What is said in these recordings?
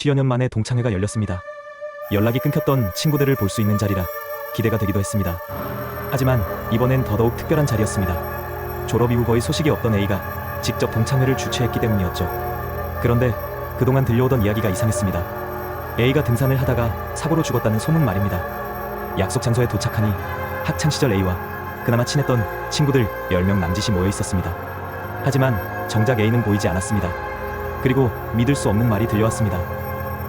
10여 년 만에 동창회가 열렸습니다. 연락이 끊겼던 친구들을 볼 수 있는 자리라 기대가 되기도 했습니다. 하지만 이번엔 더더욱 특별한 자리였습니다. 졸업 이후 거의 소식이 없던 A가 직접 동창회를 주최했기 때문이었죠. 그런데 그동안 들려오던 이야기가 이상했습니다. A가 등산을 하다가 사고로 죽었다는 소문 말입니다. 약속 장소에 도착하니 학창 시절 A와 그나마 친했던 친구들 10명 남짓이 모여 있었습니다. 하지만 정작 A는 보이지 않았습니다. 그리고 믿을 수 없는 말이 들려왔습니다.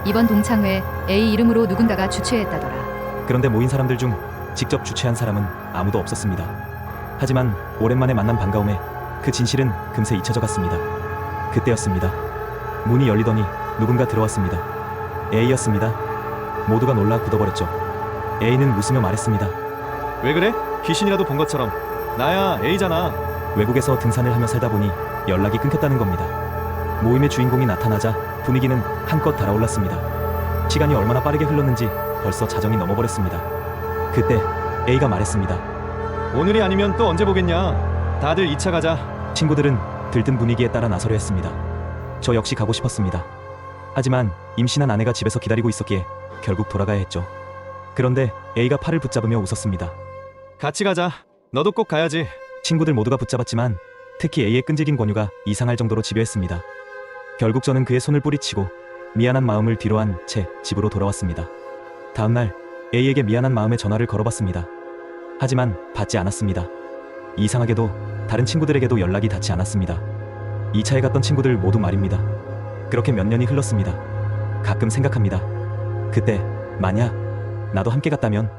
이번 동창회 A 이름으로 누군가가 주최했다더라. 그런데 모인 사람들 중 직접 주최한 사람은 아무도 없었습니다. 하지만 오랜만에 만난 반가움에 그 진실은 금세 잊혀져 갔습니다. 그때였습니다. 문이 열리더니 누군가 들어왔습니다. A였습니다. 모두가 놀라 굳어버렸죠. A는 웃으며 말했습니다. 왜 그래? 귀신이라도 본 것처럼 나야 A잖아 외국에서 등산을 하며 살다 보니 연락이 끊겼다는 겁니다. 모임의 주인공이 나타나자 분위기는 한껏 달아올랐습니다. 시간이 얼마나 빠르게 흘렀는지 벌써 자정이 넘어버렸습니다. 그때 A가 말했습니다. 오늘이 아니면 또 언제 보겠냐 다들 2차 가자 친구들은 들뜬 분위기에 따라 나서려 했습니다. 저 역시 가고 싶었습니다. 하지만 임신한 아내가 집에서 기다리고 있었기에 결국 돌아가야 했죠. 그런데 A가 팔을 붙잡으며 웃었습니다. 같이 가자 너도 꼭 가야지 친구들 모두가 붙잡았지만 특히 A의 끈질긴 권유가 이상할 정도로 집요했습니다. 결국 저는 그의 손을 뿌리치고 미안한 마음을 뒤로한 채 집으로 돌아왔습니다. 다음날 A에게 미안한 마음에 전화를 걸어봤습니다. 하지만 받지 않았습니다. 이상하게도 다른 친구들에게도 연락이 닿지 않았습니다. 2차에 갔던 친구들 모두 말입니다. 그렇게 몇 년이 흘렀습니다. 가끔 생각합니다. 그때 만약 나도 함께 갔다면